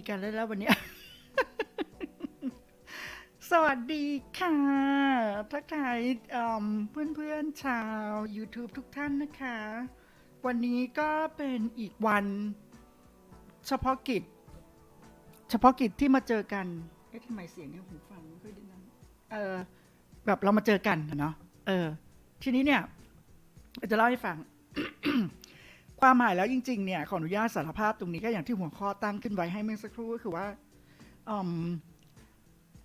ยกันแล้วแล้ววันเนี้ย สวัสดีค่ะ ทักทายเพื่อนเพื่อนๆชาว YouTube ทุกท่านนะคะ วันนี้ก็เป็นอีกวัน เฉพาะกิจ เฉพาะกิจที่มาเจอกัน เอ๊ะทำไมเสียงเนี่ยหูฟังไม่ค่อยดีนะเออแบบเรามาเจอกันนะเนาะเออ ทีนี้เนี่ยจะเล่าให้ฟัง ความหมายแล้วจริงๆเนี่ยขออนุญาตสารภาพตรงนี้ก็อย่างที่หัวข้อตั้งขึ้นไว้ให้เมื่อสักครู่ก็คือว่าอืม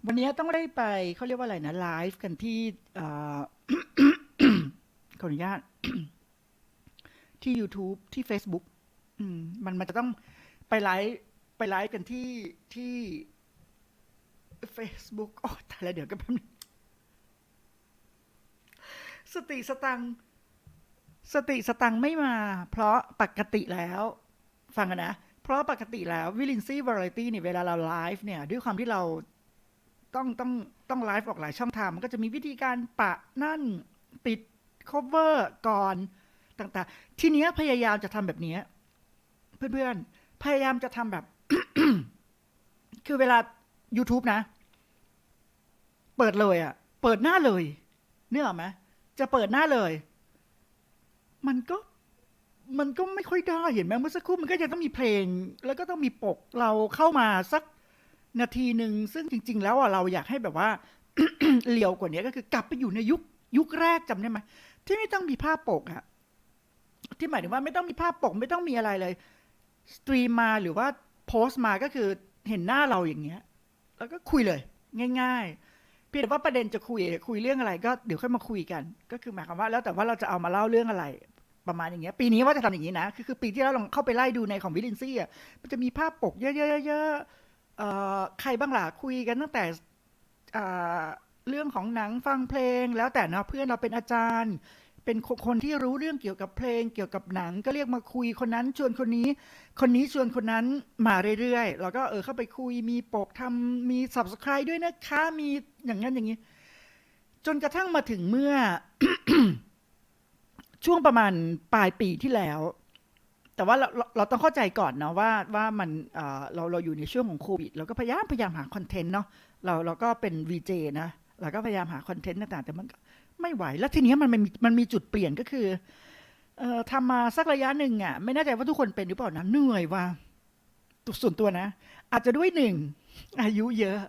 วันนี้ต้องได้ไปเขาเรียกว่าอะไรนะไลฟ์กันที่เอ่อ ขออนุญาต ที่ YouTube ที่ Facebook อืมมันมันจะต้องไปไลฟ์ไปไลฟ์กันที่ที่ Facebook โอ้ตายแล้วเดี๋ยวก็แป๊บนึงสติสตังค์ สติสตังไม่มา เพราะปกติแล้ว ฟังกันนะ เพราะปกติแล้ววิลินซี่วาไรตี้เนี่ยเวลาเราไลฟ์เนี่ย ด้วยความที่เราต้องต้องต้องไลฟ์ออกหลายช่องทางมันก็จะมีวิธีการปะนั่นปิด cover ก่อนต่างๆ ทีเนี้ยพยายามจะทำแบบเนี้ยเพื่อนๆ พยายามจะทำแบบ คือเวลา YouTube นะ เปิดเลยอะ่ะ เปิดหน้าเลยเนื้ออกไหมจะเปิดหน้าเลย มันก็มันก็ไม่ค่อยได้เห็นไหมเมื่อสักครู่มันก็จะต้องมีเพลง แล้วก็ต้องมีปกเราเข้ามาสักนาทีหนึ่งซึ่งจริง ๆ แล้วอะเราอยากให้แบบว่าเลียวกว่านี้ก็คือกลับไปอยู่ในยุคยุคแรกจำได้ไหมที่ไม่ต้องมีภาพปกอะที่หมายถึงว่าไม่ต้องมีภาพปกไม่ต้องมีอะไรเลย สตรีมมาหรือว่าโพสต์มาก็คือเห็นหน้าเราอย่างเงี้ย แล้วก็คุยเลย ง่าย ๆ เพียงแต่ว่าประเด็นจะคุยคุยเรื่องอะไร ก็เดี๋ยวค่อยมาคุยกัน ก็คือหมายความว่า แล้วแต่ว่าเราจะเอามาเล่าเรื่องอะไร ประมาณอย่างเงี้ยปีนี้ว่าจะทำอย่างนี้นะคือคือปีที่แล้วลองเข้าไปไล่ดูในของวิลินซี่อะมันจะมีภาพปกเยอะๆๆเอ่อใครบ้างล่ะคุยกันตั้งแต่เรื่องของหนังฟังเพลง แล้วแต่เนาะเพื่อนเราเป็นอาจารย์ เป็นคนที่รู้เรื่องเกี่ยวกับเพลง เกี่ยวกับหนังก็เรียกมาคุยคนนั้นชวนคนนี้ คนนี้ชวนคนนั้นมาเรื่อยๆแล้วก็เออเข้าไปคุยมีปกทำมี subscribe ด้วยนะคะมีอย่างนั้นอย่างนี้ จนกระทั่งมาถึงเมื่อ ช่วงประมาณปลายปีที่แล้ว แต่ว่าเราเราเราต้องเข้าใจก่อนเนาะว่าว่ามันเออเราเราอยู่ในช่วงของโควิดเราก็พยายามพยายามหาคอนเทนต์เนาะเราเราก็เป็น VJ นะเราก็พยายามหาคอนเทนต์ต่างๆ แต่มันไม่ไหว แล้วทีเนี้ยมันมันมีมันมีจุดเปลี่ยนก็คือเอ่อทำมาสักระยะหนึ่งอะ ไม่แน่ใจว่าทุกคนเป็นหรือเปล่านะเหนื่อยว่าตัวส่วนตัวนะ อาจจะด้วยหนึ่ง อายุเยอะ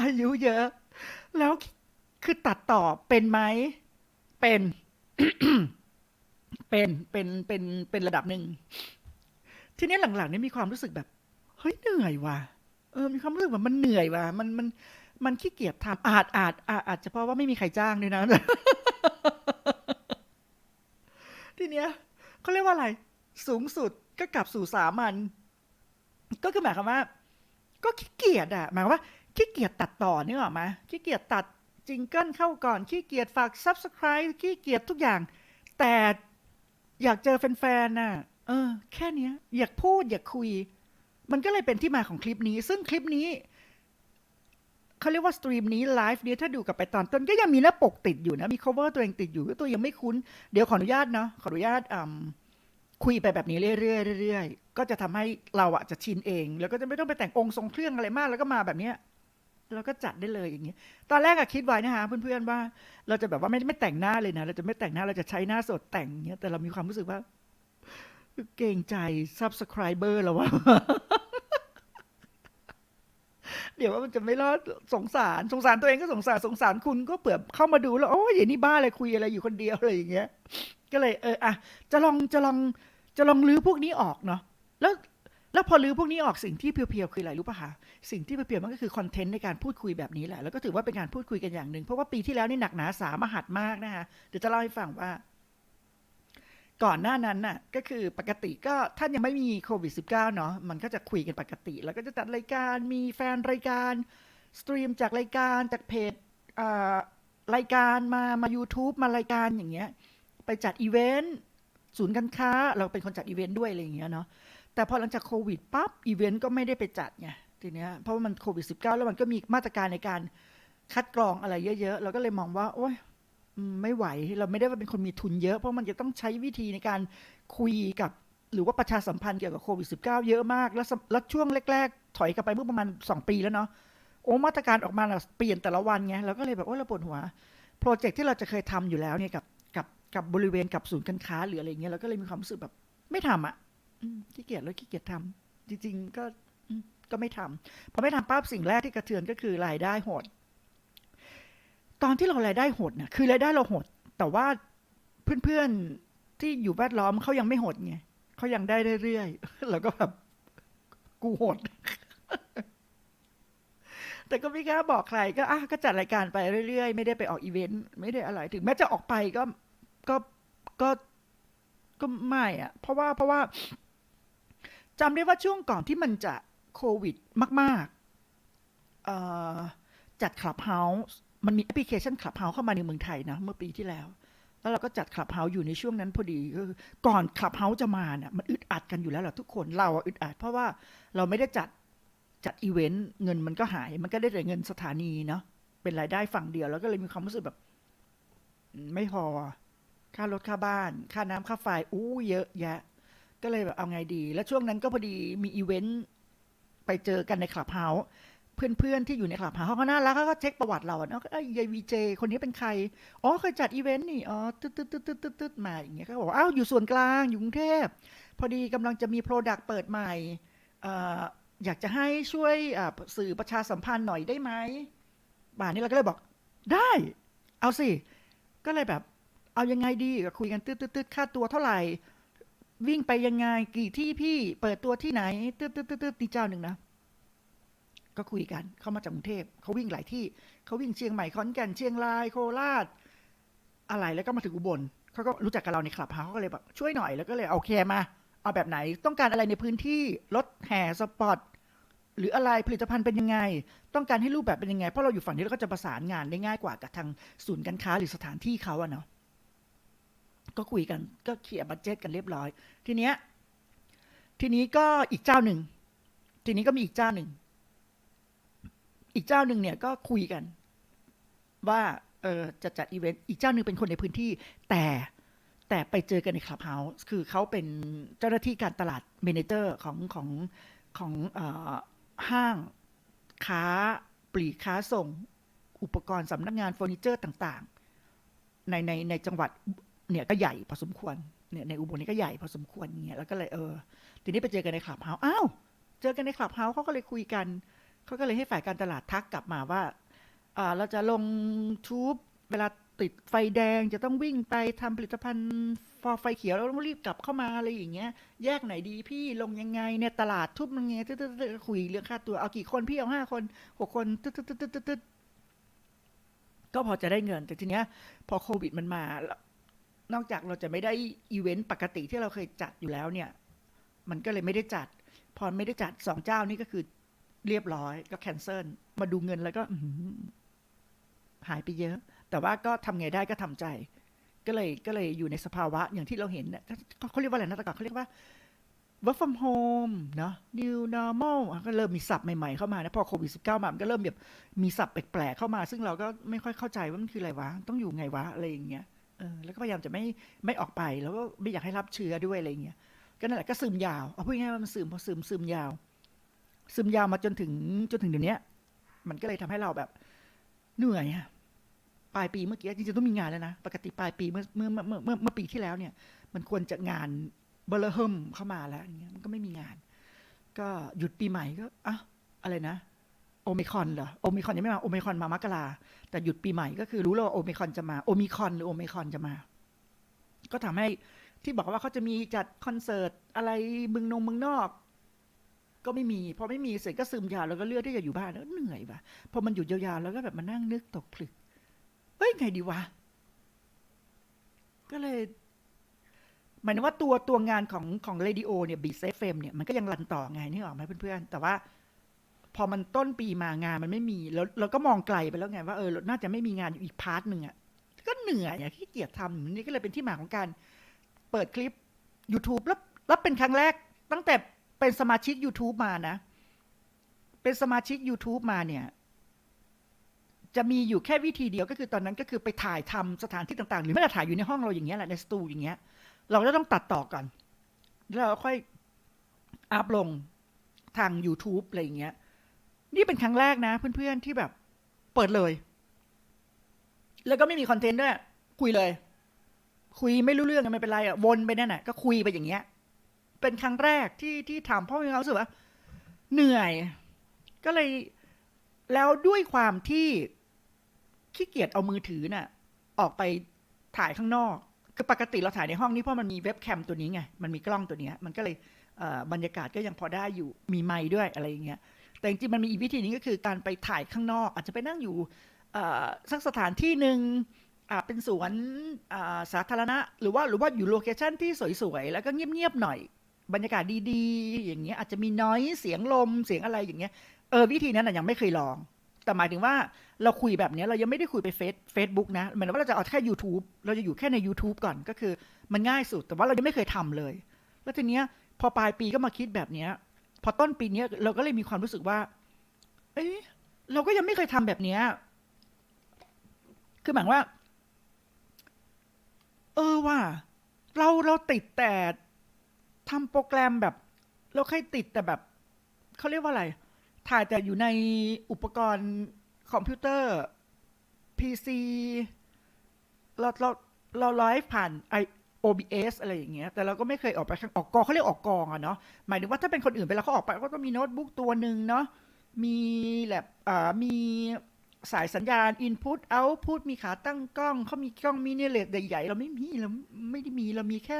อายุเยอะ แล้วคือตัดต่อเป็นไหม เป็น เป็น เป็น เป็น เป็นระดับหนึ่ง ทีนี้หลังๆเนี่ยมีความรู้สึกแบบ เฮ้ยเหนื่อยว่ะ เออ มีความรู้สึกว่ามันเหนื่อยว่ะ มัน มัน มันขี้เกียจทำอาจอาจอาจอาจจะเพราะว่าไม่มีใครจ้างด้วยนะ ทีเนี้ยเขาเรียกว่าอะไร สูงสุดก็กลับสู่สามัญ ก็คือหมายความว่า ก็ขี้เกียจอะหมายความว่า ขี้เกียจตัดต่อนี่หรอกไหมขี้เกียจตัดจิงเกิลเข้าก่อนขี้เกียจฝาก subscribe ขี้เกียจทุกอย่าง แต่อยากเจอแฟนๆน่ะ เออ แค่เนี้ยอยากพูดอยากคุย มันก็เลยเป็นที่มาของคลิปนี้ ซึ่งคลิปนี้เขาเรียกว่าสตรีมนี้ไลฟ์นี้ถ้าดูกลับไปตอนต้นก็ยังมีหน้าปกติดอยู่นะ มี cover ตัวเองติดอยู่ก็ตัวยังไม่คุ้น เดี๋ยวขออนุญาตเนาะขออนุญาตอืมคุยไปแบบนี้เรื่อยๆเรื่อยๆก็จะทำให้เราอะจะชินเอง แล้วก็จะไม่ต้องไปแต่งองค์ทรงเครื่องอะไรมากแล้วก็มาแบบเนี้ย เราก็จัดได้เลยอย่างนี้ย ตอนแรกอะคิดไว้นะคะเพื่อนๆว่า เราจะแบบว่าไม่ไม่แต่งหน้าเลยนะ เราจะไม่แต่งหน้าเราจะใช้หน้าสดแต่งอย่างเงี้ย แต่เรามีความรู้สึกว่า เกรงใจ subscriber แล้วว่า เดี๋ยวว่ามันจะไม่รอดสงสารสงสารตัวเองก็สงสารสงสารคุณก็เผื่อเข้ามาดูแล้วโอ้ยอย่างนี้บ้าอะไรคุยอะไรอยู่คนเดียวอะไรอย่างเงี้ย ก็เลยเอออะจะลองจะลองจะลองลื้อพวกนี้ออกเนาะแล้ว แล้วพอลื้อพวกนี้ออกสิ่งที่เพียวๆคืออะไรรู้ป่ะคะสิ่งที่เพียวๆมันก็คือคอนเทนต์ในการพูดคุยแบบนี้แหละแล้วก็ถือว่าเป็นการพูดคุยกันอย่างหนึ่งเพราะว่าปีที่แล้วนี่หนักหนาสามหัสมากนะคะเดี๋ยวจะเล่าให้ฟังว่า ก่อนหน้านั้นน่ะก็คือปกติก็ท่านยังไม่มีโควิด -19 เนาะมันก็จะคุยกันปกติ แล้วก็จะจัดรายการมีแฟนรายการสตรีมจากรายการจากเพจอ่ารายการมามา YouTube มารายการอย่างเงี้ยไปจัดอีเวนต์ศูนย์การค้า เราเป็นคนจัดอีเวนต์ด้วยอะไรอย่างเงี้ยเนาะ แต่พอหลังจากโควิดปั๊บอีเวนต์ก็ไม่ได้ไปจัดไงทีเนี้ยเพราะว่ามันโควิด -19 แล้วมันก็มีมาตรการในการคัดกรองอะไรเยอะ ๆ เราก็เลยมองว่า โอ๊ยไม่ไหวเราไม่ได้ว่าเป็นคนมีทุนเยอะ เพราะมันจะต้องใช้วิธีในการคุยกับหรือว่าประชาสัมพันธ์เกี่ยวกับโควิด -19 เยอะมาก แล้วแล้วช่วงแรก ๆ ถอยกลับไปเมื่อประมาณ 2 ปีแล้วเนาะโอ้มาตรการออกมาเปลี่ยนแต่ละวันไงเราก็เลยแบบโอ้เราปวดหัวโปรเจกต์ที่เราจะเคยทำอยู่แล้วเนี่ยกับกับกับบริเวณกับศูนย์การค้าหรืออะไรเงี้ยเราก็เลยมีความรู้สึกแบบไม่ทำอะ ขี้เกียจแล้วขี้เกียจทำจริง ๆ ก็อืมก็ไม่ทำพอไม่ทำปั๊บสิ่งแรกที่กระเทือนก็คือรายได้หด ตอนที่เรารายได้หดเนี่ยคือรายได้เราหด แต่ว่าเพื่อนๆที่อยู่แวดล้อมเขายังไม่หดไงเขายังได้เรื่อยๆเราก็แบบกูหด แต่ก็ไม่กล้าบอกใคร ก็อะก็จัดรายการไปเรื่อยๆ ไม่ได้ไปออกอีเวนต์ไม่ได้อะไรถึงแม้จะออกไปก็ก็ก็ก็ไม่อะเพราะว่าเพราะว่า จำได้ว่าช่วงก่อนที่มันจะโควิดมากๆจัดคลับเฮาส์มันมีแอปพลิเคชันคลับเฮาส์เข้ามาในเมืองไทยนะ เมื่อปีที่แล้ว แล้วเราก็จัดคลับเฮาส์อยู่ในช่วงนั้นพอดีก็ก่อนคลับเฮาส์จะมาเนี่ยมันอึดอัดกันอยู่แล้วแหละทุกคนเราอึดอัด เพราะว่าเราไม่ได้จัดจัดอีเวนต์เงินมันก็หาย มันก็ได้แต่เงินสถานีเนาะเป็นรายได้ฝั่งเดียว แล้วก็เลยมีความรู้สึกแบบ ไม่พอ ค่ารถค่าบ้าน ค่าน้ำค่าไฟอู้เยอะแยะ ก็เลยแบบเอาไงดี แล้วช่วงนั้นก็พอดีมีอีเวนต์ไปเจอกันในคลับเฮาส์เพื่อนๆที่อยู่ในคลับเฮาส์เขาก็น่ารักเขาก็เช็คประวัติเราเนาะไอ้ยายวีเจคนนี้เป็นใคร อ๋อเคยจัดอีเวนต์นี่ อ๋อตึ๊ดตึ๊ดตึ๊ดตึ๊ดตึ๊ดตึ๊ดมาอย่างเงี้ยเขาบอกว่าอ้าวอยู่ส่วนกลางอยู่กรุงเทพพอดีกำลังจะมีโปรดักต์เปิดใหม่ออยากจะให้ช่วยสื่อประชาสัมพันธ์หน่อยได้ไหมบ่านี้เราก็เลยบอก ได้ เอาสิ ก็เลยแบบ เอายังไงดีก็คุยกันตืดตืดตืดค่าตัวเท่าไหร่ วิ่งไปยังไงกี่ที่พี่เปิดตัวที่ไหนตืดตืดตืดตืดตีเจ้าหนึ่งนะก็คุยกันเขามาจากกรุงเทพเขาวิ่งหลายที่เขาวิ่งเชียงใหม่ขอนแก่นเชียงรายโคราช อะไรแล้วก็มาถึงอุบลเขาก็รู้จักกับเราในคลับเฮาส์เขาก็เลยแบบช่วยหน่อยแล้วก็เลยโอเคมา เอาแบบไหนต้องการอะไรในพื้นที่รถแห่สปอร์ตหรืออะไรผลิตภัณฑ์เป็นยังไง ต้องการให้รูปแบบเป็นยังไง เพราะเราอยู่ฝั่งนี้เราก็จะประสานงานได้ง่ายกว่ากับทางศูนย์การค้าหรือสถานที่เขาอะเนาะ ก็คุยกัน ก็เคลียร์บัตเจ็ตกันเรียบร้อย ทีเนี้ย ทีนี้ก็อีกเจ้าหนึ่ง ทีนี้ก็มีอีกเจ้าหนึ่ง อีกเจ้าหนึ่งเนี่ยก็คุยกัน ว่าเออจะจัดอีเวนต์ อีกเจ้าหนึ่งเป็นคนในพื้นที่ แต่แต่ไปเจอกันในคลับเฮาส์คือเขาเป็นเจ้าหน้าที่การตลาดเมนเจอร์ของของของออห้างค้าปลีกค้าส่งอุปกรณ์สำนักงานเฟอร์นิเจอร์ต่าง ๆ ในในในจังหวัด เนี่ยก็ใหญ่พอสมควรเนี่ยในอุบลนี่ก็ใหญ่พอสมควรเงี้ยแล้วก็เลยเออ ทีนี้ไปเจอกันในคลับเฮาส์อ้าวเจอกันในคลับเฮาส์เขาก็เลยคุยกันเขาก็เลยให้ฝ่ายการตลาดทักกลับมาว่าอ่าเราจะลงทูบเวลาติดไฟแดงจะต้องวิ่งไปทำผลิตภัณฑ์ฟอไฟเขียวแล้วต้องรีบกลับเข้ามาอะไรอย่างเงี้ย แยกไหนดีพี่ลงยังไงเนี่ยตลาดทุบมันไงตึ๊ดคุยเรื่องค่าตัวเอากี่คนพี่เอาห้าคนหกคนตึ๊ดตึ๊ดตึ๊ดตึ๊ดก็พอจะได้เงินแต่ทีเนี้ย พอโควิดมันมาแล้ว นอกจากเราจะไม่ได้อีเวนต์ปกติที่เราเคยจัดอยู่แล้วเนี่ย มันก็เลยไม่ได้จัด พอไม่ได้จัดสองเจ้านี่ก็คือเรียบร้อยก็แคนเซิลมาดูเงินแล้วก็หายไปเยอะ แต่ว่าก็ทำไงได้ก็ทำใจ ก็เลยก็เลยอยู่ในสภาวะอย่างที่เราเห็นเนี่ยเขาเรียกว่าอะไรนะต่ก่อนเขาเรียกว่า work from home เนอะ new normal ก็เริ่มมีศัพท์ใหม่ ๆ เข้ามานะ พอโควิด -19 มา มันก็เริ่มแบบมีศัพท์แปลกๆเข้ามา ซึ่งเราก็ไม่ค่อยเข้าใจว่ามันคืออะไรวะ ต้องอยู่ไงวะ อะไรอย่างเงี้ย เออแล้วก็พยายามจะไม่ไม่ออกไป แล้วก็ไม่อยากให้รับเชื้อด้วยอะไรเงี้ยก็นั่นแหละก็ซึมยาวเอาพูดง่ายๆว่ามันซึมพอซึมซึมยาว ซึมยาวมาจนถึงจนถึงเดี๋ยวนี้มันก็เลยทำให้เราแบบเหนื่อยอะปลายปีเมื่อกี้จริงๆต้องมีงานแล้วนะปกติปลายปีเมื่อเมื่อเมื่อเมื่อเมื่อเมื่อปีที่แล้วเนี่ย มันควรจะงานเบลเฮิมเข้ามาแล้วอย่างเงี้ยมันก็ไม่มีงาน ก็หยุดปีใหม่ก็อะอะไรนะ โอมิคอนเหรอโอมิคอนยังไม่มาโอมิคอนมามกราแต่หยุดปีใหม่ก็คือรู้แล้วว่าโอมิคอนจะมาโอมิคอนหรือโอมิคอนจะมา ก็ทำให้ที่บอกว่าเขาจะมีจัดคอนเสิร์ตอะไรมึงนงมึงนอก ก็ไม่มีพอไม่มีเสร็จก็ซึมยาวแล้วก็เลือกที่จะอยู่บ้านแล้วเหนื่อยว่ะพอมันหยุดยาวๆแล้วก็แบบมานั่งนึกตกผลึกเฮ้ยไงดีวะก็เลยหมายถึงว่าตัวตัวงานของของเรดิโอเนี่ยบีเซฟเฟมเนี่ยมันก็ยังรันต่อไงนี่ออกไหมเพื่อนๆแต่ว่า พอมันต้นปีมางานมันไม่มีแล้วเราก็มองไกลไปแล้วไงว่าเออน่าจะไม่มีงานอยู่อีกพาร์ทหนึ่งอะก็เหนื่อยอะขี้เกียจทำนี่ก็เลยเป็นที่มาของการเปิดคลิป YouTube แล้วแล้วเป็นครั้งแรก ตั้งแต่เป็นสมาชิก YouTube มานะ เป็นสมาชิก YouTube มาเนี่ย จะมีอยู่แค่วิธีเดียวก็คือตอนนั้นก็คือไปถ่ายทำสถานที่ต่างๆ หรือไม่แต่ถ่ายอยู่ในห้องเราอย่างเงี้ยแหละในสตูอย่างเงี้ย เราก็ต้องตัดต่อก่อน แล้วเราค่อยอัพลงทาง YouTube อะไรอย่างเงี้ย นี่เป็นครั้งแรกนะเพื่อนๆที่แบบเปิดเลย แล้วก็ไม่มีคอนเทนต์ด้วย คุยเลย คุยไม่รู้เรื่องไม่เป็นไรอะวนไปนั่นแหะก็คุยไปอย่างเงี้ย เป็นครั้งแรกที่ที่ทำเพราะมีความรู้สึกว่าเหนื่อย ก็เลยแล้วด้วยความที่ขี้เกียจเอามือถือน่ะ ออกไปถ่ายข้างนอก คือปกติเราถ่ายในห้องนี้เพราะมันมีเว็บแคมตัวนี้ไง มันมีกล้องตัวนี้มันก็เลยบรรยากาศก็ยังพอได้อยู่ มีไมค์ด้วยอะไรอย่างเงี้ย แต่จริงมันมีอีกวิธีนึงก็คือการไปถ่ายข้างนอก อาจจะไปนั่งอยู่สักสถานที่หนึ่งเป็นสวนสาธารณะ หรือว่าหรือว่าอยู่โลเคชั่นที่สวยๆ แล้วก็เงียบๆหน่อย บรรยากาศดีๆ อย่างเงี้ยอาจจะมีน้อยเสียงลมเสียงอะไรอย่างเงี้ยเออวิธีนั้นนะยังไม่เคยลอง แต่หมายถึงว่าเราคุยแบบเนี้ยเรายังไม่ได้คุยไปเฟซเฟซบุ๊กนะหมายถึงว่าเราจะเอาแค่ YouTube เราจะอยู่แค่ใน YouTube ก่อนก็คือ มันง่ายสุด แต่ว่าเรายังไม่เคยทำเลย แล้วทีเนี้ยพอปลายปีก็มาคิดแบบเนี้ย พอต้นปีเนี้ยเราก็เลยมีความรู้สึกว่า เอ๊ะเราก็ยังไม่เคยทำแบบเนี้ยคือหมายว่า เออว่า เราเราติดแต่ทำโปรแกรมแบบ เราเคยติดแต่แบบเขาเรียกว่าอะไร ถ่ายแต่อยู่ในอุปกรณ์คอมพิวเตอร์ PC เราเราเราไลฟ์ผ่านไอ OBS อะไรอย่างเงี้ย แต่เราก็ไม่เคยออกไปข้างออกกองเขาเรียกออกกองอะเนาะ หมายถึงว่าถ้าเป็นคนอื่นไปแล้วเขาออกไปก็ต้องมีโน้ตบุ๊กตัวหนึ่งเนาะ มีแลบอ่ามีสายสัญญาณ Input Output มีขาตั้งกล้อง เขามีกล้องมินิเลสใหญ่ๆ เราไม่มีเราไม่ได้มีเรามีแค่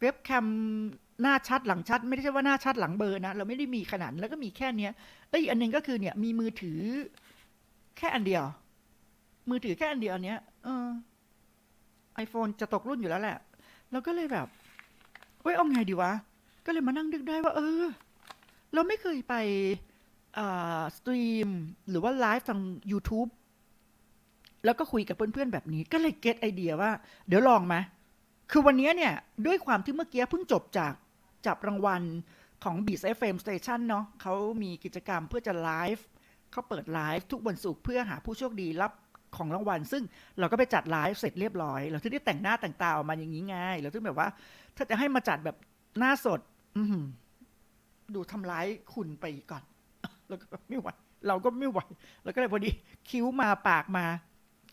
เว็บแคมหน้าชัดหลังชัด ไม่ได้ใช่ว่าหน้าชัดหลังเบอร์นะ เราไม่ได้มีขนาดแล้วก็มีแค่เนี้ยแล้วอีกอันหนึงก็คือเนี่ยมีมือถือ แค่อันเดียว มือถือแค่อันเดียวเนี้ยเออ iPhone จะตกรุ่นอยู่แล้วแหละ เราก็เลยแบบเว้ยเอาไงดีวะ ก็เลยมานั่งนึกได้ว่า เออ เราไม่เคยไปอ่าสตรีมหรือว่าไลฟ์ทาง YouTube แล้วก็คุยกับเพื่อนๆแบบนี้ ก็เลยเก็ตไอเดียว่า เดี๋ยวลองไหมคือวันนี้เนี่ย ด้วยความที่เมื่อกี้เพิ่งจบจากจับรางวัลของ Beats FM Station เนาะเขามีกิจกรรมเพื่อจะไลฟ์เขาเปิดไลฟ์ทุกวันศุกร์เพื่อหาผู้โชคดีรับ ของรางวัล ซึ่งเราก็ไปจัดไลฟ์เสร็จเรียบร้อย เราถึงได้แต่งหน้าแต่งตาออกมาอย่างนี้ไงเราถึงแบบว่า ถ้าจะให้มาจัดแบบหน้าสด อืดูทำร้ายคุณไปก่อน แล้วก็ไม่ไหวเราก็ไม่ไหวแล้วก็เลยพอดีคิ้วมาปากมา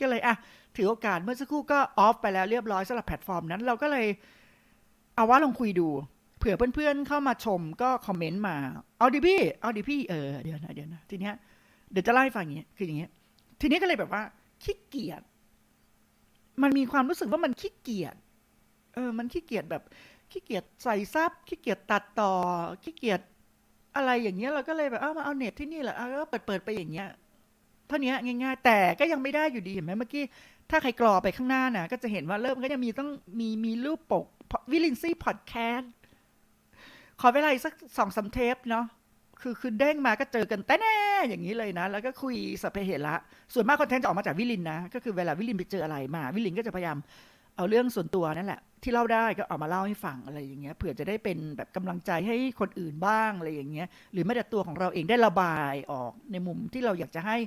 ก็เลยอะถือโอกาสเมื่อสักครู่ก็ออฟไปแล้วเรียบร้อยสำหรับแพลตฟอร์มนั้น เราก็เลย เอาว่าลองคุยดู เผื่อเพื่อนๆเข้ามาชมก็คอมเมนต์มาเอาดิพี่เอาดิพี่เออเดี๋ยวนะเดี๋ยวนะทีเนี้ยเดี๋ยวจะเล่ฟังอย่างเงี้ยคืออย่างเงี้ยทีนี้ก็เลยแบบว่า ขี้เกียจมันมีความรู้สึกว่ามันขี้เกียจเออ มันขี้เกียจแบบขี้เกียจใส่ซับขี้เกียจตัดต่อขี้เกียจอะไรอย่างเงี้ยเราก็เลยแบบเอามาเอาเน็ตที่นี่แหละเอาก็เปิดเปิดไปอย่างเงี้ยเท่านี้ง่าย ๆ แต่ก็ยังไม่ได้อยู่ดีเห็นไหมเมื่อกี้ถ้าใครกรอไปข้างหน้าน่ะก็จะเห็นว่าเริ่มก็ยังมีต้องมีมีรูปปกวิลินซี่พอดแคสต์ขอเวลาอีกสักสองสามเทปเนาะ คือคือเด้งมาก็เจอกันแต่แน่อย่างนี้เลยนะ แล้วก็คุยสพเพเหระส่วนมากคอนเทนต์จะออกมาจากวิลินนะ ก็คือเวลาวิลินไปเจออะไรมา วิลินก็จะพยายามเอาเรื่องส่วนตัวนั่นแหละ ที่เล่าได้ก็เอามาเล่าให้ฟังอะไรอย่างเงี้ยเผื่อจะได้เป็นแบบกำลังใจให้คนอื่นบ้างอะไรอย่างเงี้ยหรือแม้แต่ตัวของเราเองได้ระบายออกในมุมที่เราอยากจะให้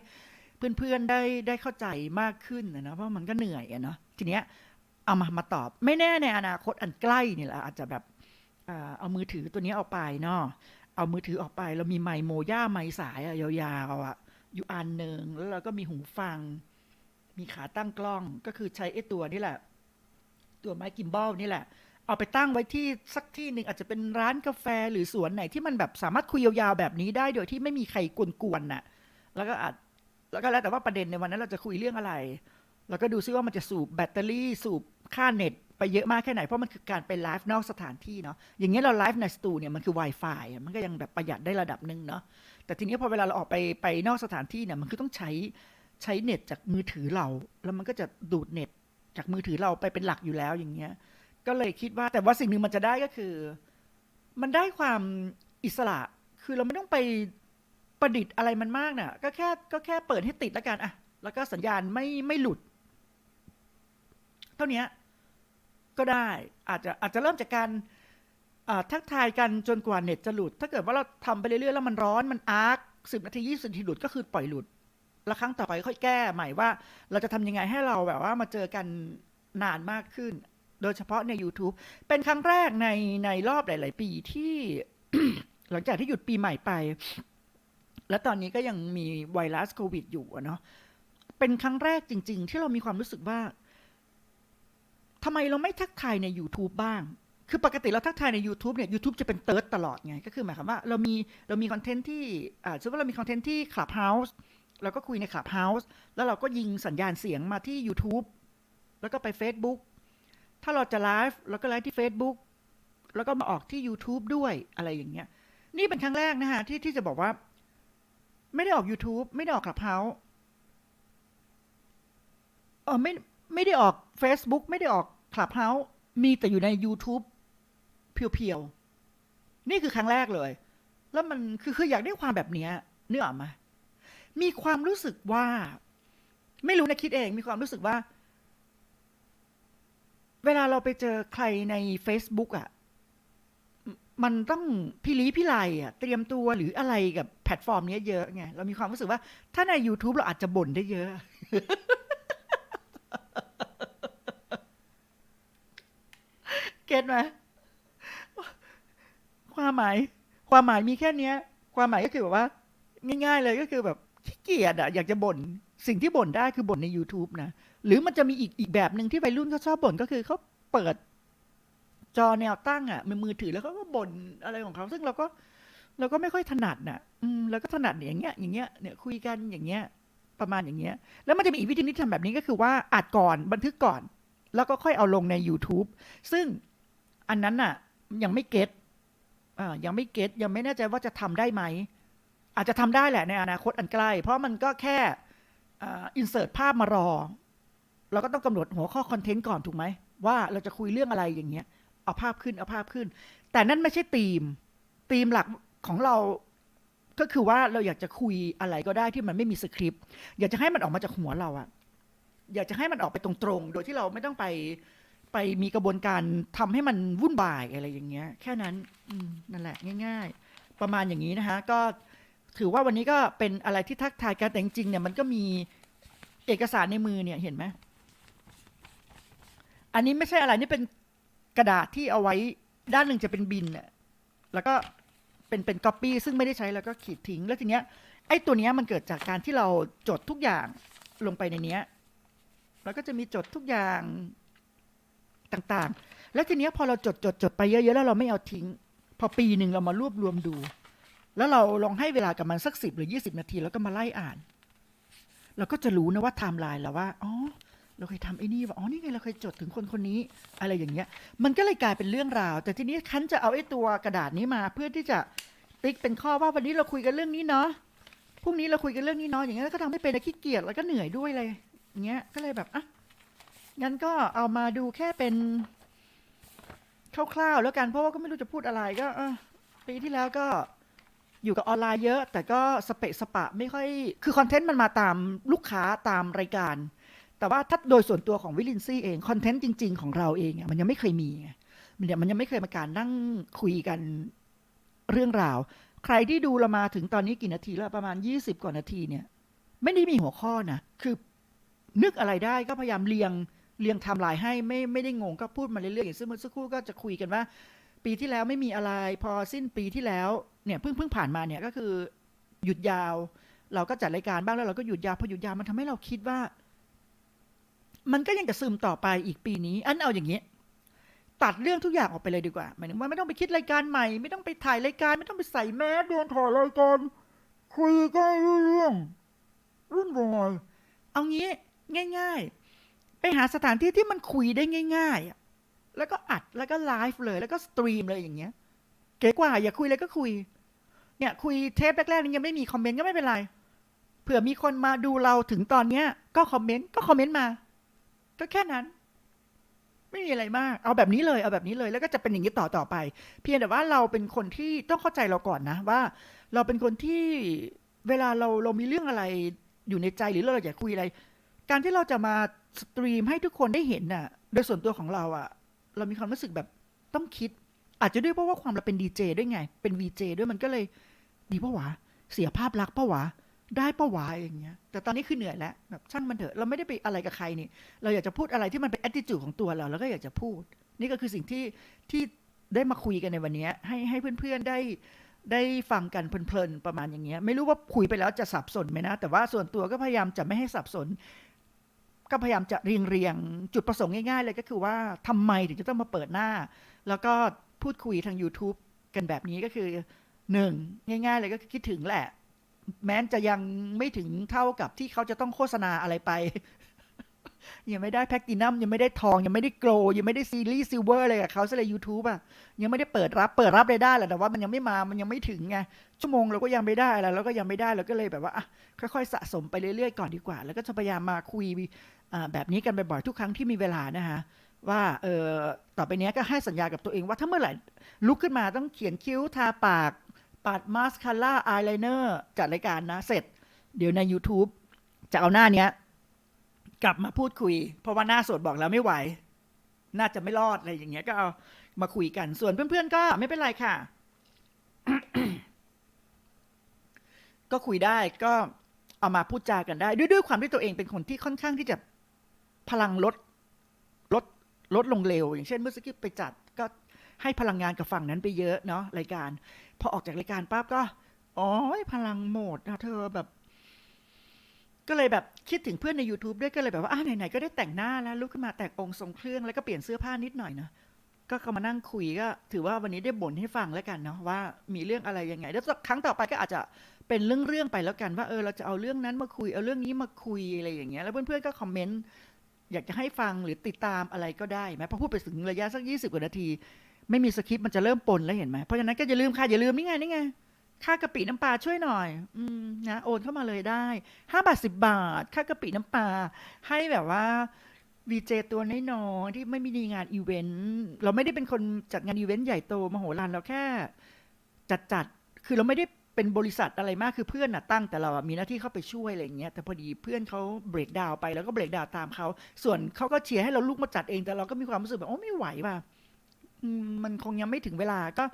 เพื่อนๆได้ได้เข้าใจมากขึ้นนะเพราะมันก็เหนื่อยอะเนาะทีเนี้ยเอามามาตอบ ไม่แน่ในอนาคตอันใกล้นี่แหละอาจจะแบบเอามือถือตัวนี้ออกไปเนาะ เอามือถือออกไป เรามีไมโมย่าไมสายอะยาวๆอะอยู่อันหนึ่งแล้วเราก็มีหูฟัง มีขาตั้งกล้องก็คือใช้ไอ้ตัวนี่แหละ ตัวไม้กิมบอลนี่แหละ เอาไปตั้งไว้ที่สักที่หนึ่งอาจจะเป็นร้านกาแฟหรือสวนไหนที่มันแบบสามารถคุยยาวๆแบบนี้ได้โดยที่ไม่มีใครกวนๆน่ะ แล้วก็อาจแล้วก็แล้วแต่ว่าประเด็นในวันนั้นเราจะคุยเรื่องอะไร แล้วก็ดูซิว่ามันจะสูบแบตเตอรี่สูบ ค่าเน็ตไปเยอะมากแค่ไหน เพราะมันคือการไปไลฟ์นอกสถานที่เนาะอย่างเงี้ยเราไลฟ์ในสตูเนี่ยมันคือ Wi-Fi มันก็ยังแบบประหยัดได้ระดับหนึ่งเนาะแต่ทีนี้พอเวลาเราออกไปไปนอกสถานที่เนี่ยมันคือต้องใช้ใช้เน็ตจากมือถือเรา แล้วมันก็จะดูดเน็ตจากมือถือเราไปเป็นหลักอยู่แล้วอย่างเงี้ย ก็เลยคิดว่าแต่ว่าสิ่งหนึ่งมันจะได้ก็คือ มันได้ความอิสระ คือเราไม่ต้องไปประดิษฐ์อะไรมันมากน่ะ ก็แค่ก็แค่เปิดให้ติดแล้วกันอะแล้วก็สัญญาณไม่ไม่หลุด ท่านี้ก็ได้อาจจะอาจจะเริ่มจากการทักทายกันจนกว่าเน็ตจะหลุด ถ้าเกิดว่าเราทำไปเรื่อยๆแล้วมันร้อนมันอาร์คสิบนาทียี่สิบนาทีหลุดก็คือปล่อยหลุด แล้วครั้งต่อไปค่อยแก้ใหม่ว่า เราจะทำยังไงให้เราแบบว่ามาเจอกันนานมากขึ้น โดยเฉพาะใน YouTube เป็นครั้งแรกในในรอบหลาย ๆ ปีที่ หลังจากที่หยุดปีใหม่ไป แล้วตอนนี้ก็ยังมีไวรัสโควิดอยู่เนาะเป็นครั้งแรกจริง ๆ ที่เรามีความรู้สึกว่า ทำไมเราไม่ทักทายใน YouTube บ้าง คือปกติเราทักทายใน YouTube เนี่ย YouTube จะเป็นเติร์ดตลอดไง ก็คือหมายความว่าเรามีเรามีคอนเทนต์ที่อ่าสมมติว่าเรามีคอนเทนต์ที่ Clubhouse เราก็คุยใน Clubhouse แล้วเราก็ยิงสัญญาณเสียงมาที่ YouTube แล้วก็ไป Facebook ถ้าเราจะไลฟ์เราก็ไลฟ์ที่ Facebook แล้วก็มาออกที่ YouTube ด้วยอะไรอย่างเงี้ย นี่เป็นครั้งแรกนะฮะที่ที่จะบอกว่า ไม่ได้ออก YouTube ไม่ได้ออก Clubhouse เออไม่ไม่ได้ออก Facebook ไม่ได้ออก Clubhouse มีแต่อยู่ใน YouTube เพียวๆ นี่คือครั้งแรกเลย แล้วมันคือคืออยากได้ความแบบเนี้ยนึกออกไหมมีความรู้สึกว่า ไม่รู้นะคิดเอง มีความรู้สึกว่า เวลาเราไปเจอใครใน Facebook อะ มันต้องพี่ลีพี่ไลอะ เตรียมตัวหรืออะไรกับแพลตฟอร์มเนี้ยเยอะไง เรามีความรู้สึกว่า ถ้าใน YouTube เราอาจจะบ่นได้เยอะ เก็ตไหมความหมาย ความหมายมีแค่เนี้ย ความหมายก็คือแบบว่า ง่ายๆเลยก็คือแบบขี้เกียจอะอยากจะบ่นสิ่งที่บ่นได้คือบ่นใน YouTube นะ หรือมันจะมีอีกอีกแบบหนึ่งที่วัยรุ่นเขาชอบบ่นก็คือเขาเปิดจอแนวตั้งอะมือมือถือแล้วเขาก็บ่นอะไรของเขาซึ่งเราก็เราก็ไม่ค่อยถนัดน่ะ อืมเราก็ถนัดอย่างเงี้ย อย่างเงี้ยเนี่ยคุยกันอย่างเงี้ย ประมาณอย่างเงี้ย แล้วมันจะมีอีกวิธีที่ทำแบบนี้ก็คือว่าอัดก่อนบันทึกก่อน แล้วก็ค่อยเอาลงใน YouTube ซึ่ง อันนั้นน่ะ ยังไม่เก็ตยังไม่เก็ตยังไม่แน่ใจว่าจะทำได้ไหม อาจจะทำได้แหละในอนาคตอันใกล้ เพราะมันก็แค่อินเสิร์ตภาพมารอ เราก็ต้องกำหนดหัวข้อคอนเทนต์ก่อนถูกไหม ว่าเราจะคุยเรื่องอะไรอย่างเงี้ย เอาภาพขึ้นเอาภาพขึ้น แต่นั่นไม่ใช่ธีมธีมหลักของเราก็คือว่าเราอยากจะคุยอะไรก็ได้ที่มันไม่มีสคริปต์อยากจะให้มันออกมาจากหัวเราอะอยากจะให้มันออกไปตรงๆ โดยที่เราไม่ต้องไป ไปมีกระบวนการทำให้มันวุ่นวายอะไรอย่างเงี้ย แค่นั้นนั่นแหละง่าย ๆ ประมาณอย่างนี้นะคะก็ถือว่าวันนี้ก็เป็นอะไรที่ทักทายกันแต่จริงๆเนี่ยมันก็มีเอกสารในมือเนี่ยเห็นไหมอันนี้ไม่ใช่อะไรนี่เป็นกระดาษที่เอาไว้ด้านหนึ่งจะเป็นบินน่ะแล้วก็เป็นเป็นก๊อปปี้ซึ่งไม่ได้ใช้แล้วก็ขีดทิ้ง แล้วทีเนี้ยไอ้ตัวเนี้ยมันเกิดจากการที่เราจดทุกอย่างลงไปในเนี้ย แล้วก็จะมีจดทุกอย่าง ต่างๆ แล้วทีเนี้ยพอเราจดจดจดไปเยอะๆแล้วเราไม่เอาทิ้ง พอปีหนึ่งเรามารวบรวมดู แล้วเราลองให้เวลากับมันสักสิบหรือยี่สิบนาทีแล้วก็มาไล่อ่าน เราก็จะรู้นะว่าไทม์ไลน์เราว่าอ๋อเราเคยทำไอ้นี่ว่าอ๋อนี่ไงเราเคยจดถึงคนคนนี้ อะไรอย่างเงี้ย มันก็เลยกลายเป็นเรื่องราว แต่ทีนี้คันจะเอาไอ้ตัวกระดาษนี้มา เพื่อที่จะติ๊กเป็นข้อว่าวันนี้เราคุยกันเรื่องนี้เนาะพรุ่งนี้เราคุยกันเรื่องนี้เนาะอย่างเงี้ยแล้วก็ทำให้เป็นแล้วขี้เกียจแล้วก็เหนื่อยด้วยเลยอย่างเงี้ยก็เลยแบบอะ งั้นก็เอามาดูแค่เป็นคร่าวๆแล้วกันเพราะว่าก็ไม่รู้จะพูดอะไรก็ปีที่แล้วก็อยู่กับออนไลน์เยอะ แต่ก็สเปะสปะไม่ค่อย คือคอนเทนต์มันมาตามลูกค้าตามรายการ แต่ว่าถ้าโดยส่วนตัวของวิลินซี่เองคอนเทนต์จริง ๆ ของเราเองมันยังไม่เคยมีมันเนี่ยมันยังไม่เคยมาการนั่งคุยกันเรื่องราว ใครที่ดูเรามาถึงตอนนี้กี่นาทีแล้วประมาณยี่สิบกว่านาทีเนี่ย ไม่ได้มีหัวข้อนะคือนึกอะไรได้ก็พยายามเรียง เรียงไทม์ไลน์ให้ไม่ไม่ได้งงก็พูดมาเรื่อยๆอย่างซึ่งเมื่อสักครู่ก็จะคุยกันว่า ปีที่แล้วไม่มีอะไร พอสิ้นปีที่แล้วเนี่ยเพิ่งเพิ่งผ่านมาเนี่ยก็คือหยุดยาว เราก็จัดรายการบ้างแล้วเราก็หยุดยาวพอหยุดยาวมันทำให้เราคิดว่า มันก็ยังจะซึมต่อไปอีกปีนี้ อันเอาอย่างนี้ตัดเรื่องทุกอย่างออกไปเลยดีกว่าหมายถึงว่าไม่ต้องไปคิดรายการใหม่ ไม่ต้องไปถ่ายรายการ ไม่ต้องไปใส่แมสเดินถ่ายรายการคุยกันเรื่องรุ่นวายเอางี้ง่าย ๆ ไปหาสถานที่ที่มันคุยได้ง่ายๆแล้วก็อัดแล้วก็ไลฟ์เลย แล้วก็สตรีมเลยอย่างเงี้ย เก๋กว่า อย่าคุยเลยก็คุย เนี่ย คุยเทปแรกๆนี่ยังไม่มีคอมเมนต์ก็ไม่เป็นไรเผื่อมีคนมาดูเราถึงตอนเนี้ย ก็คอมเมนต์ก็คอมเมนต์มา ก็แค่นั้น ไม่มีอะไรมาก เอาแบบนี้เลยเอาแบบนี้เลย แล้วก็จะเป็นอย่างนี้ต่อต่อไป เพียงแต่ว่าเราเป็นคนที่ต้องเข้าใจเราก่อนนะว่า เราเป็นคนที่เวลาเราเรามีเรื่องอะไรอยู่ในใจหรือเราอยากคุยอะไร การที่เราจะมาสตรีมให้ทุกคนได้เห็นน่ะ โดยส่วนตัวของเราอะเรามีความรู้สึกแบบต้องคิด อาจจะด้วยเพราะว่าความเราเป็นดีเจด้วยไง เป็นวีเจด้วยมันก็เลย ดีปะวะ เสียภาพลักษณ์ปะวะ ได้ปะวายอย่างเงี้ย แต่ตอนนี้คือเหนื่อยแล้วแบบช่างมันเถอะ เราไม่ได้ไปอะไรกับใครนี่ เราอยากจะพูดอะไรที่มันเป็น attitude ของตัวเรา แล้วก็อยากจะพูด นี่ก็คือสิ่งที่ที่ได้มาคุยกันในวันนี้ให้ให้เพื่อนๆได้ได้ฟังกันเพลินๆประมาณอย่างเงี้ย ไม่รู้ว่าคุยไปแล้วจะสับสนไหมนะ แต่ว่าส่วนตัวก็พยายามจะไม่ให้สับสน ก็พยายามจะเรียงเรียงจุดประสงค์ง่ายๆเลยก็คือว่าทำไมถึงจะต้องมาเปิดหน้า แล้วก็พูดคุยทาง YouTube กันแบบนี้ก็คือหนึ่งง่าย ๆ เลยก็คือคิดถึงแหละ แม้จะยังไม่ถึงเท่ากับที่เขาจะต้องโฆษณาอะไรไป ยังไม่ได้แพคตินัมยังไม่ได้ทอง ยังไม่ได้โกลยังไม่ได้ซีรีส์ซิลเวอร์เลยกับเขาซะเลยยูทูบอะยังไม่ได้เปิดรับเปิดรับรายได้แหละแต่ว่ามันยังไม่มามันยังไม่ถึงไงชั่วโมงเราก็ยังไม่ได้อะไรเราก็ยังไม่ได้เราก็เลยแบบว่าอะค่อยๆสะสมไปเรื่อยๆก่อนดีกว่า แล้วก็จะพยายามมาคุยแบบนี้กันบ่อยๆทุกครั้งที่มีเวลานะคะว่าเออต่อไปนี้ก็ให้สัญญากับตัวเองว่าถ้าเมื่อไหร่ลุกขึ้นมาต้องเขียนคิ้วทาปากปัดมาสคาร่าอายไลเนอร์จัดรายการนะเสร็จ เดี๋ยวใน YouTube จะเอาหน้าเนี้ย กลับมาพูดคุย เพราะว่าหน้าสดบอกแล้วไม่ไหว น่าจะไม่รอดอะไรอย่างเงี้ยก็เอามาคุยกัน ส่วนเพื่อนๆก็ไม่เป็นไรค่ะ ก็คุยได้ก็เอามาพูดจากันได้ ด้วยด้วยความที่ตัวเองเป็นคนที่ค่อนข้างที่จะพลังลดลดลดลงเร็ว อย่างเช่นเมื่อสักครู่ไปจัดก็ให้พลังงานกับฝั่งนั้นไปเยอะเนาะรายการ พอออกจากรายการปั๊บก็อ๋อพลังหมดนะเธอแบบ ก็เลยแบบคิดถึงเพื่อนใน YouTube ด้วยก็เลยแบบว่าอ่ไหนๆก็ได้แต่งหน้าแล้วลุกขึ้นมาแต่งองค์ทรงเครื่องแล้วก็เปลี่ยนเสื้อผ้านิดหน่อยเนาะก็เข้ามานั่งคุยก็ถือว่าวันนี้ได้บ่นให้ฟังแล้วกันเนาะว่ามีเรื่องอะไรยังไงแล้วครั้งต่อไปก็อาจจะเป็นเรื่องๆไปแล้วกันว่าเออเราจะเอาเรื่องนั้นมาคุยเอาเรื่องนี้มาคุยอะไรอย่างเงี้ยแล้วเพื่อนๆก็คอมเมนต์อยากจะให้ฟังหรือติดตามอะไรก็ได้ไหมพอพูดไปถึงระยะสักยี่สิบกว่านาที ไม่มีสคริปต์มันจะเริ่มปนแล้วเห็นไหมเพราะฉะนั้นก็อย่าลืมค่ะอย่าลืมนี่ไงนี่ไง ค่ากะปิน้ำปลาช่วยหน่อย อืมนะโอนเข้ามาเลยได้ห้าบาทสิบบาท ค่ากะปิน้ำปลาให้แบบว่าวีเจตัวน้อยๆที่ไม่มีงานอีเวนต์เราไม่ได้เป็นคนจัดงานอีเวนต์ใหญ่โตมโหฬารเราแค่จัดจัดๆคือเราไม่ได้เป็นบริษัทอะไรมากคือเพื่อนน่ะตั้งแต่เราอะมีหน้าที่เข้าไปช่วยอะไรอย่างเงี้ยแต่พอดีเพื่อนเขาเบรกดาวไปแล้วก็เบรกดาวตามเขาส่วนเขาก็เชียร์ให้เราลุกมาจัดเองแต่เราก็มีความรู้สึกแบบโอ้ไม่ไหวว่ะมันคงยังไม่ถึงเวลาก็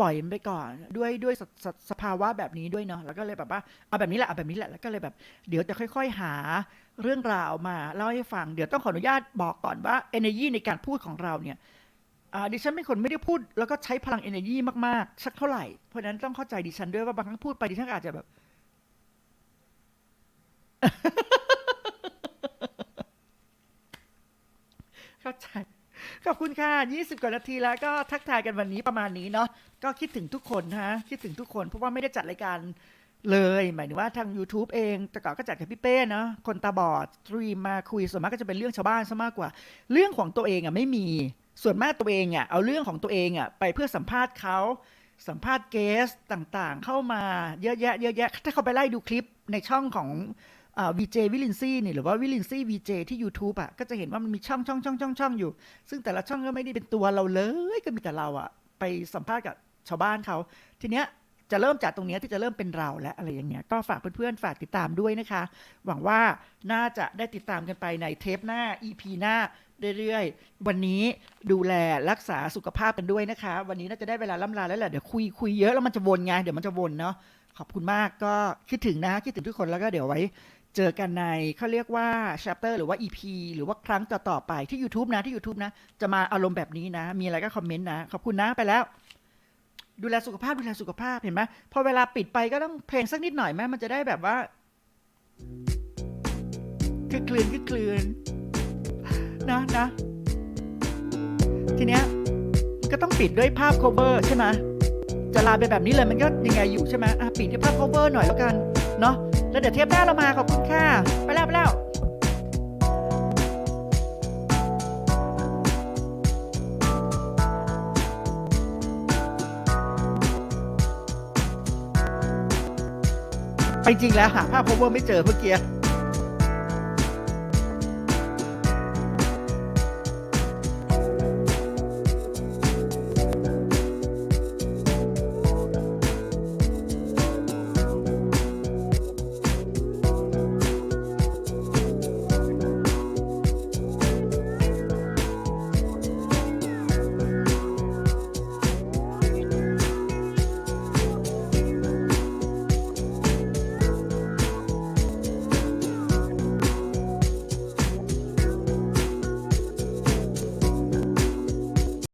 ปล่อยมันไปก่อนด้วยด้วยสสสภาวะแบบนี้ด้วยเนาะแล้วก็เลยแบบว่าเอาแบบนี้แหละเอาแบบนี้แหละแล้วก็เลยแบบ เดี๋ยวจะค่อย ๆ หาเรื่องราวมาเล่าให้ฟังเดี๋ยวต้องขออนุญาตบอกก่อนว่า energy ในการพูดของเราเนี่ยดิฉันเป็นคนไม่ได้พูดแล้วก็ใช้พลัง energy มากๆ สักเท่าไหร่เพราะนั้นต้องเข้าใจดิฉันด้วยว่าบางครั้งพูดไปดิฉันอาจจะแบบเข้าใจ ขอบคุณค่ะ 20 กว่านาทีแล้วก็ทักทายกันวันนี้ประมาณนี้เนาะก็คิดถึงทุกคนฮะคิดถึงทุกคนเพราะว่าไม่ได้จัดรายการเลย หมายถึงว่าทาง YouTube เองแต่ก่อนก็จัดกับพี่เป้เนาะคนตาบอดสตรีมมาคุยส่วนมากก็จะเป็นเรื่องชาวบ้านซะมากกว่า เรื่องของตัวเองอะไม่มีส่วนมากตัวเองอะเอาเรื่องของตัวเองอะไปเพื่อสัมภาษณ์เขาสัมภาษณ์เกสต่างๆ เข้ามาเยอะแยะเยอะแยะถ้าเขาไปไล่ดูคลิปในช่องของ วีเจวิลินซี่นี่หรือว่าวิลินซี่วีเจที่ YouTube อะก็จะเห็นว่ามันมีช่องช่องช่องช่องช่องอยู่ ซึ่งแต่ละช่องก็ไม่ได้เป็นตัวเราเลยก็มีแต่เราอะไปสัมภาษณ์กับชาวบ้านเขา ทีเนี้ยจะเริ่มจากตรงเนี้ยที่จะเริ่มเป็นเราและอะไรอย่างเงี้ยก็ฝากเพื่อนๆ ฝากติดตามด้วยนะคะ หวังว่าน่าจะได้ติดตามกันไปในเทปหน้า EP หน้าเรื่อยๆ วันนี้ดูแลรักษาสุขภาพกันด้วยนะคะ วันนี้น่าจะได้เวลาล่ำลาแล้วแหละเดี๋ยวคุยคุยเยอะแล้วมันจะวนไงเดี๋ยวมันจะวนเนาะขอบคุณมากก็คิดถึงนะคิดถึงทุกคนแล้วก็เดี๋ยวไว้ เจอกันในเขาเรียกว่า chapter หรือว่า EP หรือว่าครั้งต่อๆไปที่ YouTube นะที่ YouTube นะ จะมาอารมณ์แบบนี้นะ มีอะไรก็คอมเมนต์นะ ขอบคุณนะไปแล้ว ดูแลสุขภาพดูแลสุขภาพเห็นไหมพอเวลาปิดไปก็ต้องเพลงสักนิดหน่อยไหมมันจะได้แบบว่าคือคลืนคือคลืนนะนะทีเนี้ยก็ต้องปิดด้วยภาพ cover ใช่ไหมจะลาไปแบบนี้เลยมันก็ยังไงอยู่ใช่ไหมอะปิดด้วยภาพ cover หน่อยแล้วกัน เนาะ แล้วเดี๋ยวเทปหน้าเรามาขอบคุณค่ะ ไปแล้วไปแล้วไปจริงแล้วหาภาพ cover ไม่เจอเมื่อกี้